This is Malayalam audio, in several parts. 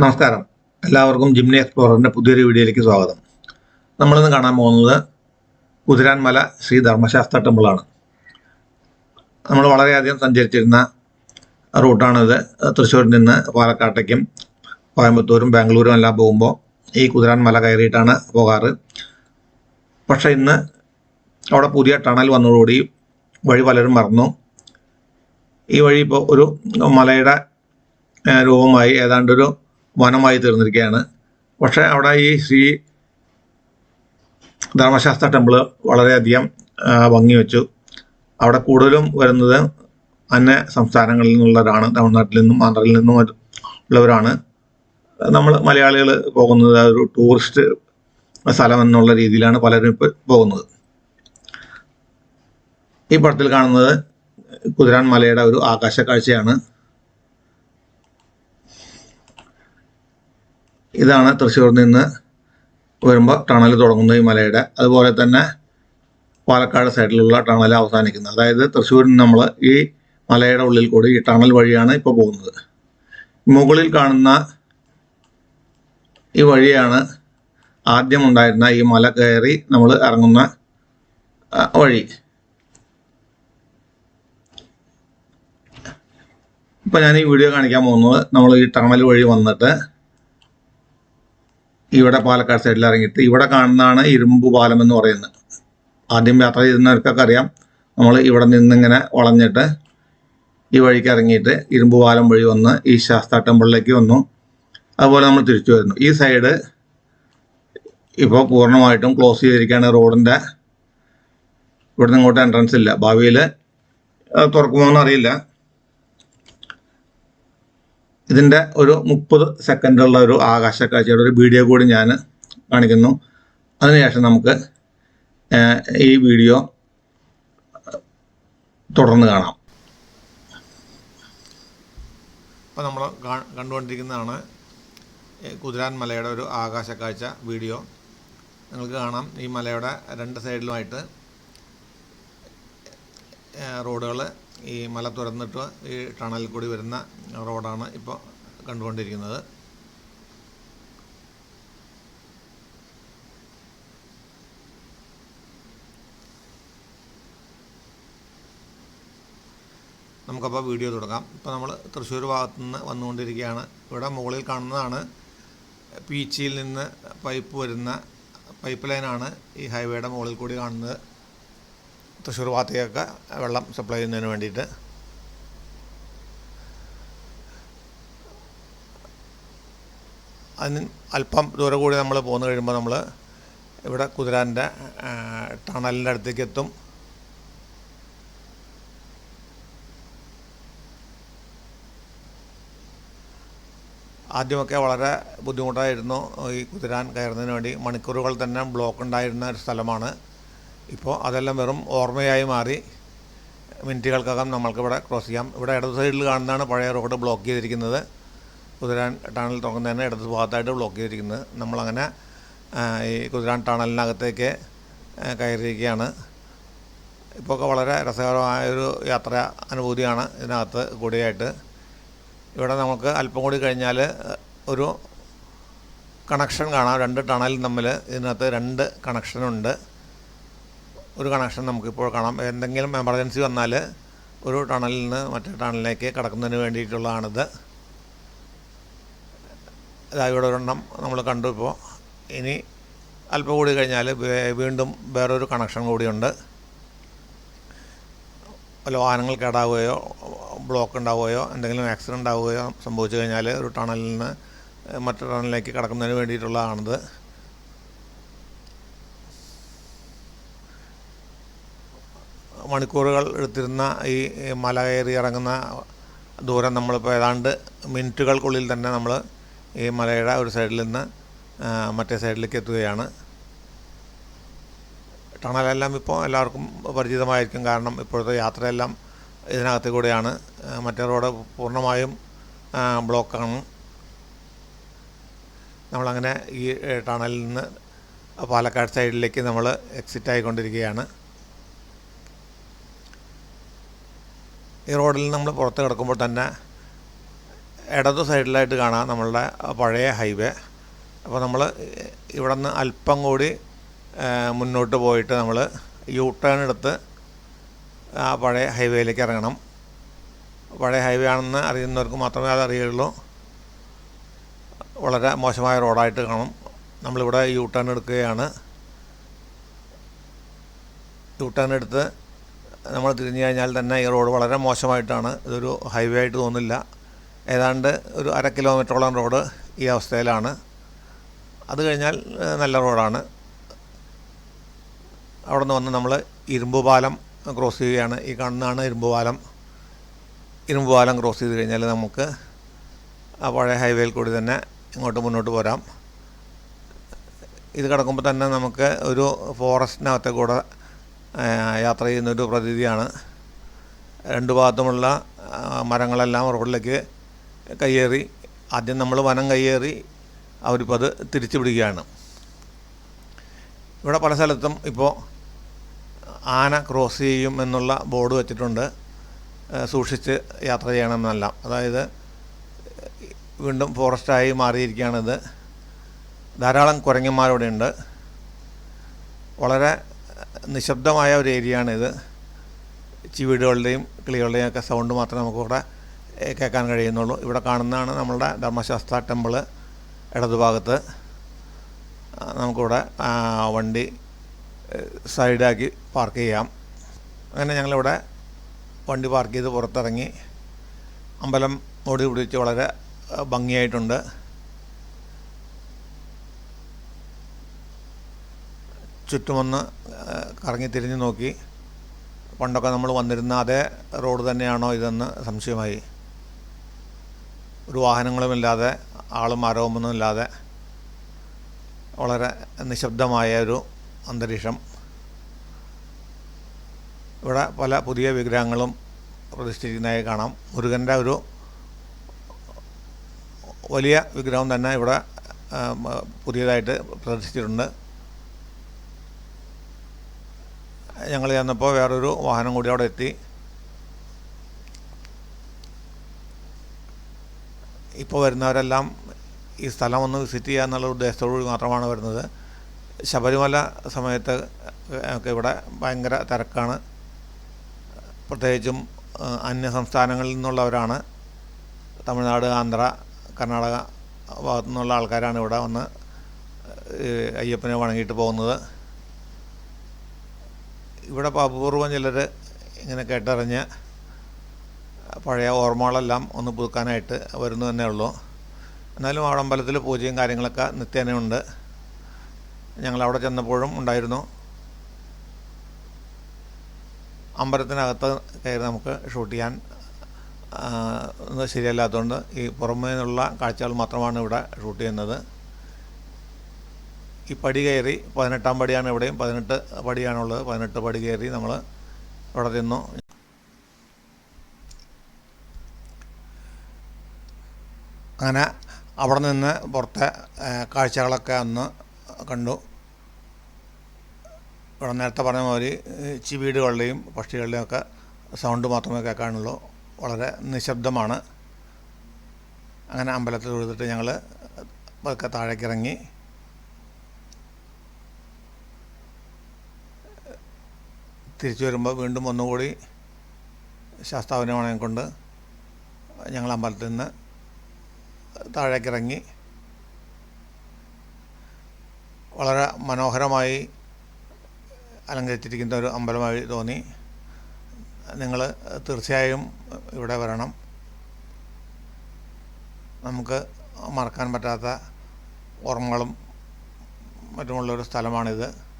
നമസ്കാരം. എല്ലാവർക്കും ജിംനി എക്സ്പ്ലോററിന്റെ പുതിയൊരു വീഡിയോയിലേക്ക് സ്വാഗതം. നമ്മളിന്ന് കാണാൻ പോകുന്നത് കുതിരാൻമല ശ്രീ ധർമ്മശാസ്ത്ര ടെമ്പിളാണ് നമ്മൾ വളരെയധികം സഞ്ചരിച്ചിരുന്ന റൂട്ടാണിത്. തൃശ്ശൂരിൽ നിന്ന് പാലക്കാട്ടേക്കും കോയമ്പത്തൂരും ബാംഗ്ലൂരും എല്ലാം പോകുമ്പോൾ ഈ കുതിരാൻമല കയറിയിട്ടാണ് പോകാറ്. പക്ഷേ ഇന്ന് അവിടെ പുതിയ ടണൽ വന്നതോടുകൂടി വഴി പലരും മറന്നു. ഈ വഴി ഇപ്പോൾ ഒരു മലയുടെ രൂപമായി ഏതാണ്ടൊരു വനമായി തീർന്നിരിക്കുകയാണ്. പക്ഷേ അവിടെ ഈ ശ്രീ ധർമ്മശാസ്ത്ര ടെമ്പിൾ വളരെയധികം ഭംഗി വെച്ചു അവിടെ കൂടുതലും വരുന്നത് അന്യ സംസ്ഥാനങ്ങളിൽ നിന്നുള്ളവരാണ്. തമിഴ്നാട്ടിൽ നിന്നും ആന്ധ്രയിൽ നിന്നും ഉള്ളവരാണ്. നമ്മൾ മലയാളികൾ പോകുന്നത് ഒരു ടൂറിസ്റ്റ് സ്ഥലം എന്നുള്ള രീതിയിലാണ് പലരും ഇപ്പോൾ പോകുന്നത്. ഈ പടത്തിൽ കാണുന്നത് കുതിരാൻ മലയുടെ ഒരു ആകാശ കാഴ്ചയാണ്. ഇതാണ് തൃശ്ശൂരിൽ നിന്ന് വരുമ്പോൾ ടണൽ തുടങ്ങുന്ന ഈ മലയുടെ. അതുപോലെ തന്നെ പാലക്കാട് സൈഡിലുള്ള ടണൽ അവസാനിക്കുന്നത്. അതായത് തൃശ്ശൂരിൽ നമ്മൾ ഈ മലയുടെ ഉള്ളിൽ കൂടി ഈ ടണൽ വഴിയാണ് ഇപ്പോൾ പോകുന്നത്. മുകളിൽ കാണുന്ന ഈ വഴിയാണ് ആദ്യം ഉണ്ടായിരുന്ന ഈ മല കയറി നമ്മൾ ഇറങ്ങുന്ന വഴി. ഇപ്പം ഞാൻ ഈ വീഡിയോ കാണിക്കാൻ പോകുന്നത് നമ്മൾ ഈ ടണൽ വഴി വന്നിട്ട് ഇവിടെ പാലക്കാട് സൈഡിൽ ഇറങ്ങിയിട്ട് ഇവിടെ കാണുന്നതാണ് ഇരുമ്പ് പാലം എന്ന് പറയുന്നത്. ആദ്യം യാത്ര ചെയ്യുന്നവർക്കൊക്കെ അറിയാം. നമ്മൾ ഇവിടെ നിന്നിങ്ങനെ വളഞ്ഞിട്ട് ഈ വഴിക്ക് ഇറങ്ങിയിട്ട് ഇരുമ്പ് പാലം വഴി വന്ന് ഈ ശാസ്ത്ര ടെമ്പിളിലേക്ക് വന്നു. അതുപോലെ നമ്മൾ തിരിച്ചു വരുന്നു. ഈ സൈഡ് ഇപ്പോൾ പൂർണമായിട്ടും ക്ലോസ് ചെയ്തിരിക്കുകയാണ് റോഡിന്റെ ഇവിടുന്ന് ഇങ്ങോട്ട് എൻട്രൻസ് ഇല്ല. ഭാവിയിൽ തുറക്കുമോ എന്നറിയില്ല. ഇതിന്റെ ഒരു മുപ്പത് സെക്കൻഡുള്ള ഒരു ആകാശ കാഴ്ചയുടെ ഒരു വീഡിയോ കൂടി ഞാൻ കാണിക്കുന്നു. അതിനുശേഷം നമുക്ക് ഈ വീഡിയോ തുടർന്ന് കാണാം. ഇപ്പോൾ നമ്മൾ കണ്ടുകൊണ്ടിരിക്കുന്നതാണ് കുതിരാൻ മലയുടെ ഒരു ആകാശ കാഴ്ച വീഡിയോ നിങ്ങൾക്ക് കാണാം ഈ മലയുടെ രണ്ട് സൈഡിലുമായിട്ട് റോഡുകൾ ഈ മല തുറന്നിട്ട് ഈ ടണലിൽ കൂടി വരുന്ന റോഡാണ് ഇപ്പോൾ കണ്ടുകൊണ്ടിരിക്കുന്നത്. നമുക്കപ്പോൾ വീഡിയോ തുടങ്ങാം. ഇപ്പോൾ നമ്മൾ തൃശ്ശൂർ ഭാഗത്തു നിന്ന് വന്നുകൊണ്ടിരിക്കുകയാണ്. ഇവിടെ മുകളിൽ കാണുന്നതാണ് പീച്ചിയിൽ നിന്ന് പൈപ്പ് വരുന്ന പൈപ്പ് ലൈനാണ് ഈ ഹൈവേയുടെ മുകളിൽ കൂടി കാണുന്നത്. തൃശ്ശൂർ ഭാഗത്തേക്കൊക്കെ വെള്ളം സപ്ലൈ ചെയ്യുന്നതിന് വേണ്ടിയിട്ട്. അതിന് അല്പം ദൂരം കൂടി നമ്മൾ പോന്നു കഴിയുമ്പോൾ നമ്മൾ ഇവിടെ കുതിരാന്റെ ടണലിന്റെ അടുത്തേക്ക് എത്തും. ആദ്യമൊക്കെ വളരെ ബുദ്ധിമുട്ടായിരുന്നു ഈ കുതിരാൻ കയറുന്നതിന് വേണ്ടി. മണിക്കൂറുകൾ തന്നെ ബ്ലോക്ക് ഉണ്ടായിരുന്ന ഒരു സ്ഥലമാണ്. ഇപ്പോൾ അതെല്ലാം വെറും ഓർമ്മയായി മാറി. മിനിറ്റുകൾക്കകം നമ്മൾക്കിവിടെ ക്രോസ് ചെയ്യാം. ഇവിടെ ഇടത് സൈഡിൽ കാണുന്നതാണ് പഴയ റോഡ് ബ്ലോക്ക് ചെയ്തിരിക്കുന്നത്. കുതിരാൻ ടണൽ തുറക്കുന്നതിന് ഇടത് ഭാഗത്തായിട്ട് ബ്ലോക്ക് ചെയ്തിരിക്കുന്നത്. നമ്മളങ്ങനെ ഈ കുതിരാൻ ടണലിനകത്തേക്ക് കയറിയിരിക്കുകയാണ്. ഇപ്പോൾ ഒക്കെ വളരെ രസകരമായൊരു യാത്ര അനുഭൂതിയാണ് ഇതിനകത്ത് കൂടിയായിട്ട്. ഇവിടെ നമുക്ക് അല്പം കൂടി കഴിഞ്ഞാൽ ഒരു കണക്ഷൻ കാണാം. രണ്ട് ടണൽ തമ്മിൽ ഇതിനകത്ത് രണ്ട് കണക്ഷനുണ്ട്. ഒരു കണക്ഷൻ നമുക്കിപ്പോൾ കാണാം. എന്തെങ്കിലും എമർജൻസി വന്നാൽ ഒരു ടണലിൽ നിന്ന് മറ്റേ ടണലിലേക്ക് കടക്കുന്നതിന് വേണ്ടിയിട്ടുള്ളതാണിത്. ഇതായിട്ട് ഒരെണ്ണം നമ്മൾ കണ്ടു ഇപ്പോൾ ഇനി അല്പം കൂടി കഴിഞ്ഞാൽ വീണ്ടും വേറൊരു കണക്ഷൻ കൂടിയുണ്ട് വല്ല വാഹനങ്ങൾ കേടാവുകയോ ബ്ലോക്ക് ഉണ്ടാവുകയോ എന്തെങ്കിലും ആക്സിഡന്റ് ആവുകയോ സംഭവിച്ചു കഴിഞ്ഞാൽ ഒരു ടണലിൽ നിന്ന് മറ്റു ടണലിലേക്ക് കടക്കുന്നതിന് വേണ്ടിയിട്ടുള്ളതാണിത്. മണിക്കൂറുകൾ എടുത്തിരുന്ന ഈ മല കയറി ഇറങ്ങുന്ന ദൂരം നമ്മളിപ്പോൾ ഏതാണ്ട് മിനിറ്റുകൾക്കുള്ളിൽ തന്നെ നമ്മൾ ഈ മലയുടെ ഒരു സൈഡിൽ നിന്ന് മറ്റേ സൈഡിലേക്ക് എത്തുകയാണ്. ടണലെല്ലാം ഇപ്പോൾ എല്ലാവർക്കും പരിചിതമായിരിക്കും. കാരണം ഇപ്പോഴത്തെ യാത്രയെല്ലാം ഇതിനകത്ത് കൂടെയാണ് മറ്റേ റോഡ് പൂർണമായും ബ്ലോക്കാണ്. നമ്മളങ്ങനെ ഈ ടണലിൽ നിന്ന് പാലക്കാട് സൈഡിലേക്ക് നമ്മൾ എക്സിറ്റ് ആയിക്കൊണ്ടിരിക്കുകയാണ്. ഈ റോഡിൽ നമ്മൾ പുറത്ത് കിടക്കുമ്പോൾ തന്നെ ഇടത് സൈഡിലായിട്ട് കാണാം നമ്മളുടെ പഴയ ഹൈവേ. അപ്പോൾ നമ്മൾ ഇവിടെ നിന്ന് അല്പം കൂടി മുന്നോട്ട് പോയിട്ട് നമ്മൾ യൂ ടേൺ എടുത്ത് ആ പഴയ ഹൈവേയിലേക്ക് ഇറങ്ങണം. പഴയ ഹൈവേ ആണെന്ന് അറിയുന്നവർക്ക് മാത്രമേ അത് അറിയുള്ളൂ. വളരെ മോശമായ റോഡായിട്ട് കാണും. നമ്മളിവിടെ യൂ ടേൺ എടുക്കുകയാണ്. യൂ ടേൺ എടുത്ത് നമ്മൾ തിരിഞ്ഞു കഴിഞ്ഞാൽ തന്നെ ഈ റോഡ് വളരെ മോശമായിട്ടാണ് ഇതൊരു ഹൈവേ ആയിട്ട് തോന്നില്ല ഏതാണ്ട് ഒരു അര കിലോമീറ്ററോളം റോഡ് ഈ അവസ്ഥയിലാണ്. അത് കഴിഞ്ഞാൽ നല്ല റോഡാണ്. അവിടെ നിന്ന് വന്ന് നമ്മൾ ഇരുമ്പ് പാലം ക്രോസ് ചെയ്യുകയാണ്. ഈ കാണുന്നതാണ് ഇരുമ്പ് പാലം. ഇരുമ്പ് പാലം ക്രോസ് ചെയ്ത് കഴിഞ്ഞാൽ നമുക്ക് ആ പഴയ ഹൈവേയിൽ കൂടി തന്നെ ഇങ്ങോട്ട് മുന്നോട്ട് പോരാം. ഇത് കിടക്കുമ്പോൾ തന്നെ നമുക്ക് ഒരു ഫോറസ്റ്റിനകത്തെ കൂടെ യാത്ര ചെയ്യുന്നൊരു പ്രതീതിയാണ്. രണ്ട് ഭാഗത്തുമുള്ള മരങ്ങളെല്ലാം റോഡിലേക്ക് കയ്യേറി. ആദ്യം നമ്മൾ വനം കയ്യേറി അവരിപ്പോൾ അത് തിരിച്ചു പിടിക്കുകയാണ്. ഇവിടെ പല സ്ഥലത്തും ഇപ്പോൾ ആന ക്രോസ് ചെയ്യും എന്നുള്ള ബോർഡ് വെച്ചിട്ടുണ്ട്. സൂക്ഷിച്ച് യാത്ര ചെയ്യണമെന്നല്ല. അതായത് വീണ്ടും ഫോറസ്റ്റായി മാറിയിരിക്കുകയാണിത്. ധാരാളം കുരങ്ങന്മാരവിടെയുണ്ട്. വളരെ നിശബ്ദമായ ഒരു ഏരിയയാണിത്. ചിവീടുകളുടെയും കിളികളുടെയും ഒക്കെ സൗണ്ട് മാത്രമേ നമുക്കിവിടെ കേൾക്കാൻ കഴിയുന്നുള്ളൂ. ഇവിടെ കാണുന്നതാണ് നമ്മളുടെ ധർമ്മശാസ്ത്ര ടെമ്പിൾ ഇടതുഭാഗത്ത്. നമുക്കിവിടെ വണ്ടി സൈഡാക്കി പാർക്ക് ചെയ്യാം. അങ്ങനെ ഞങ്ങളിവിടെ വണ്ടി പാർക്ക് ചെയ്ത് പുറത്തിറങ്ങി അമ്പലം ഓടി പിടിച്ച് വളരെ ഭംഗിയായിട്ടുണ്ട്. ചുറ്റുമൊന്ന് കറങ്ങി തിരിഞ്ഞു നോക്കി. പണ്ടൊക്കെ നമ്മൾ വന്നിരുന്ന അതേ റോഡ് തന്നെയാണോ ഇതെന്ന് സംശയമായി. ഒരു വാഹനങ്ങളുമില്ലാതെ ആളും ആരവമൊന്നും ഇല്ലാതെ വളരെ നിശബ്ദമായ ഒരു അന്തരീക്ഷം. ഇവിടെ പല പുതിയ വിഗ്രഹങ്ങളും പ്രതിഷ്ഠിക്കുന്നതായി കാണാം. മുരുകന്റെ ഒരു വലിയ വിഗ്രഹം തന്നെ ഇവിടെ പുതിയതായിട്ട് പ്രതിഷ്ഠിച്ചിട്ടുണ്ട് ഞങ്ങൾ ചെന്നപ്പോൾ വേറൊരു വാഹനം കൂടി അവിടെ എത്തി. ഇപ്പോൾ വരുന്നവരെല്ലാം ഈ സ്ഥലം ഒന്ന് വിസിറ്റ് ചെയ്യുക എന്നുള്ള ഉദ്ദേശത്തോടുകൂടി മാത്രമാണ് വരുന്നത്. ശബരിമല സമയത്ത് ഒക്കെ ഇവിടെ ഭയങ്കര തിരക്കാണ്. പ്രത്യേകിച്ചും അന്യ സംസ്ഥാനങ്ങളിൽ നിന്നുള്ളവരാണ്. തമിഴ്നാട് ആന്ധ്ര കർണാടക ഭാഗത്തു നിന്നുള്ള ആൾക്കാരാണ് ഇവിടെ വന്ന് അയ്യപ്പനെ വണങ്ങിയിട്ട് പോകുന്നത്. ഇവിടെ അപൂർവം ചിലർ ഇങ്ങനെ കേട്ടറിഞ്ഞ് പഴയ ഓർമ്മകളെല്ലാം ഒന്ന് പുതുക്കാനായിട്ട് വരുന്നു തന്നെ ഉള്ളൂ. എന്നാലും അവിടെ അമ്പലത്തിൽ പൂജയും കാര്യങ്ങളൊക്കെ നിത്യേനയുണ്ട്. ഞങ്ങൾ അവിടെ ചെന്നപ്പോഴും ഉണ്ടായിരുന്നു. അമ്പലത്തിനകത്ത് കയറി നമുക്ക് ഷൂട്ട് ചെയ്യാൻ ശരിയല്ലാത്തതുകൊണ്ട് ഈ പുറമേ നിന്നുള്ള കാഴ്ചകൾ മാത്രമാണ് ഇവിടെ ഷൂട്ട് ചെയ്യുന്നത്. ഈ പടി കയറി പതിനെട്ടാം പടിയാണ് ഇവിടെയും. പതിനെട്ട് പടിയാണുള്ളത്. പതിനെട്ട് പടി കയറി നമ്മൾ അവിടെ നിന്നു. അങ്ങനെ അവിടെ നിന്ന് പുറത്തെ കാഴ്ചകളൊക്കെ അന്ന് കണ്ടു. ഇവിടെ നേരത്തെ പറഞ്ഞ മാതിരി ചിവീടുകളുടെയും പക്ഷികളുടെയും ഒക്കെ സൗണ്ട് മാത്രമേ കേൾക്കാനുള്ളൂ. വളരെ നിശബ്ദമാണ്. അങ്ങനെ അമ്പലത്തിൽ കൊടുത്തിട്ട് ഞങ്ങൾ പതുക്കെ താഴേക്ക് തിരിച്ചു വരുമ്പോൾ വീണ്ടും ഒന്നുകൂടി ശാസ്താവിനെ കൊണ്ട് ഞങ്ങൾ അമ്പലത്തിൽ നിന്ന് താഴേക്കിറങ്ങി വളരെ മനോഹരമായി അലങ്കരിച്ചിരിക്കുന്ന ഒരു അമ്പലമായി തോന്നി. നിങ്ങൾ തീർച്ചയായും ഇവിടെ വരണം. നമുക്ക് മറക്കാൻ പറ്റാത്ത ഓർമ്മകളും മറ്റുമുള്ളൊരു സ്ഥലമാണിത്.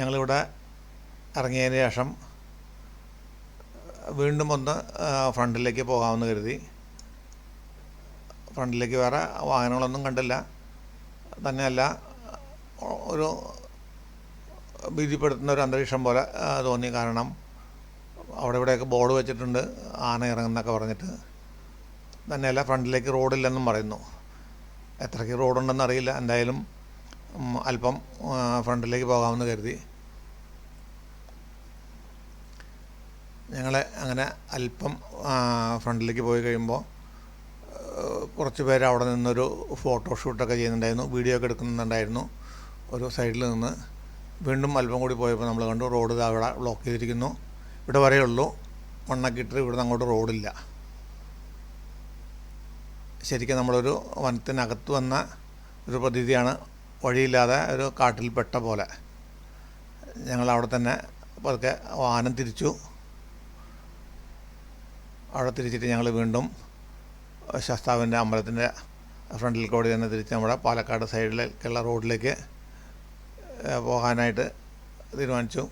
ഞങ്ങളിവിടെ ഇറങ്ങിയതിന് ശേഷം വീണ്ടും ഒന്ന് ഫ്രണ്ടിലേക്ക് പോകാമെന്ന് കരുതി. ഫ്രണ്ടിലേക്ക് വേറെ വാഹനങ്ങളൊന്നും കണ്ടില്ല. തന്നെയല്ല ഒരു ഭീതിപ്പെടുത്തുന്ന ഒരു അന്തരീക്ഷം പോലെ തോന്നി. കാരണം അവിടെ ഇവിടെയൊക്കെ ബോർഡ് വെച്ചിട്ടുണ്ട് ആന ഇറങ്ങുന്നൊക്കെ പറഞ്ഞിട്ട്. തന്നെയല്ല ഫ്രണ്ടിലേക്ക് റോഡില്ലെന്നും പറയുന്നു. എത്രയ്ക്ക് റോഡുണ്ടെന്ന് അറിയില്ല എന്തായാലും അല്പം ഫ്രണ്ടിലേക്ക് പോകാമെന്ന് കരുതി. ഞങ്ങൾ അങ്ങനെ അല്പം ഫ്രണ്ടിലേക്ക് പോയി കഴിയുമ്പോൾ കുറച്ച് പേര് അവിടെ നിന്നൊരു ഫോട്ടോഷൂട്ടൊക്കെ ചെയ്യുന്നുണ്ടായിരുന്നു വീഡിയോ ഒക്കെ എടുക്കുന്നുണ്ടായിരുന്നു. ഒരു സൈഡിൽ നിന്ന് വീണ്ടും അല്പം കൂടി പോയപ്പോൾ നമ്മൾ കണ്ടു റോഡ് അവിടെ ബ്ലോക്ക് ചെയ്തിരിക്കുന്നു. ഇവിടെ വരെ ഉള്ളൂ. ഇട്ടിട്ട് ഇവിടുന്ന് അങ്ങോട്ട് റോഡില്ല. ശരിക്കും നമ്മളൊരു വനത്തിനകത്ത് വന്ന ഒരു പ്രതീതിയാണ് വഴിയില്ലാതെ ഒരു കാട്ടിൽ പെട്ട പോലെ. ഞങ്ങൾ അവിടെ തന്നെ പതുക്കെ വാഹനം തിരിച്ചു. അവിടെ തിരിച്ചിട്ട് ഞങ്ങൾ വീണ്ടും ശാസ്താവിന്റെ അമ്പലത്തിന്റെ ഫ്രണ്ടിൽ കൂടി തന്നെ തിരിച്ച് നമ്മുടെ പാലക്കാട് സൈഡിലേക്കുള്ള റോഡിലേക്ക് പോകാനായിട്ട് തീരുമാനിച്ചു.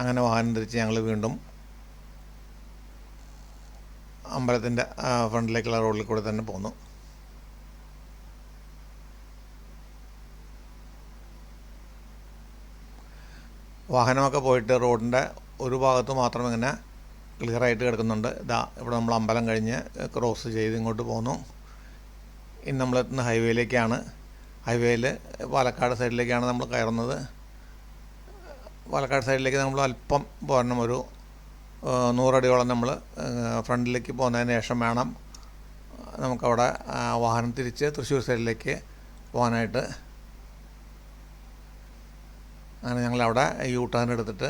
അങ്ങനെ വാഹനം തിരിച്ച് ഞങ്ങൾ വീണ്ടും അമ്പലത്തിന്റെ ഫ്രണ്ടിലേക്കുള്ള റോഡിൽ കൂടെ തന്നെ പോന്നു. വാഹനമൊക്കെ പോയിട്ട് റോഡിന്റെ ഒരു ഭാഗത്ത് മാത്രം ഇങ്ങനെ ക്ലിയറായിട്ട് കിടക്കുന്നുണ്ട്. ഇതാ ഇവിടെ നമ്മൾ അമ്പലം കഴിഞ്ഞ് ക്രോസ് ചെയ്ത് ഇങ്ങോട്ട് പോന്നു. ഇനി നമ്മളെത്തുന്ന ഹൈവേയിലേക്കാണ് ഹൈവേയിൽ പാലക്കാട് സൈഡിലേക്കാണ് നമ്മൾ കയറുന്നത്. പാലക്കാട് സൈഡിലേക്ക് നമ്മൾ അല്പം പോരണം. ഒരു നൂറടിയോളം നമ്മൾ ഫ്രണ്ടിലേക്ക് പോകുന്നതിന് ശേഷം വേണം. നമുക്കവിടെ വാഹനം തിരിച്ച് തൃശ്ശൂർ സൈഡിലേക്ക് പോകാനായിട്ട്. അങ്ങനെ ഞങ്ങളവിടെ യൂ ടേൺ എടുത്തിട്ട്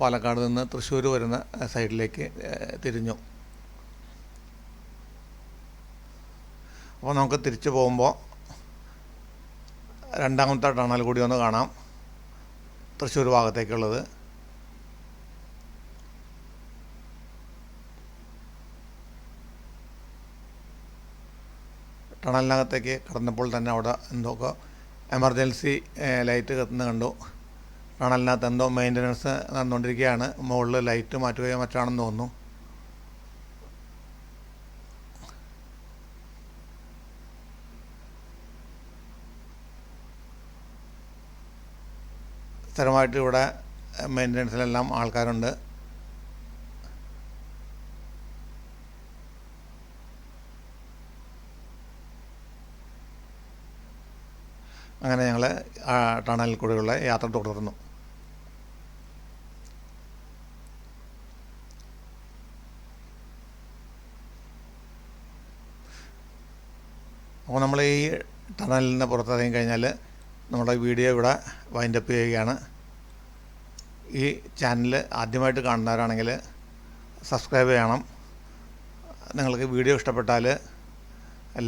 പാലക്കാട് നിന്ന് തൃശ്ശൂർ വരുന്ന സൈഡിലേക്ക് തിരിഞ്ഞു. അപ്പോൾ നമുക്ക് തിരിച്ചു പോകുമ്പോൾ രണ്ടാമത്തെ ടണൽ കൂടി ഒന്ന് കാണാം. തൃശ്ശൂർ ഭാഗത്തേക്കുള്ളത്. ടണലിനകത്തേക്ക് കടന്നപ്പോൾ തന്നെ അവിടെ എന്തൊക്കെ എമർജൻസി ലൈറ്റ് കത്തുന്ന കണ്ടു. ടണലിനകത്ത് എന്തോ മെയിന്റനൻസ് നടന്നുകൊണ്ടിരിക്കുകയാണ്. മുകളിൽ ലൈറ്റ് മാറ്റുകയോ മറ്റാണെന്ന് തോന്നുന്നു. സ്ഥിരമായിട്ട് ഇവിടെ മെയിന്റനൻസിലെല്ലാം ആൾക്കാരുണ്ട്. അങ്ങനെ ഞങ്ങൾ ടണലിൽ കൂടെയുള്ള യാത്ര തുടർന്നു. അപ്പോൾ നമ്മൾ ഈ ടണലിൽ നിന്ന് പുറത്തിറങ്ങി കഴിഞ്ഞാൽ നമ്മുടെ വീഡിയോ ഇവിടെ വൈൻഡപ്പ് ചെയ്യുകയാണ്. ഈ ചാനൽ ആദ്യമായിട്ട് കാണുന്നവരാണെങ്കിൽ സബ്സ്ക്രൈബ് ചെയ്യണം. നിങ്ങൾക്ക് വീഡിയോ ഇഷ്ടപ്പെട്ടാൽ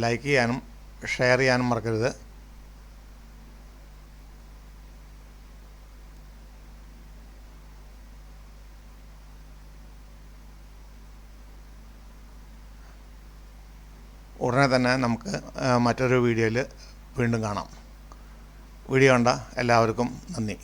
ലൈക്ക് ചെയ്യാനും ഷെയർ ചെയ്യാനും മറക്കരുത്. തന്നെ നമുക്ക് മറ്റൊരു വീഡിയോയിൽ വീണ്ടും കാണാം. വീഡിയോ കണ്ട എല്ലാവർക്കും നന്ദി.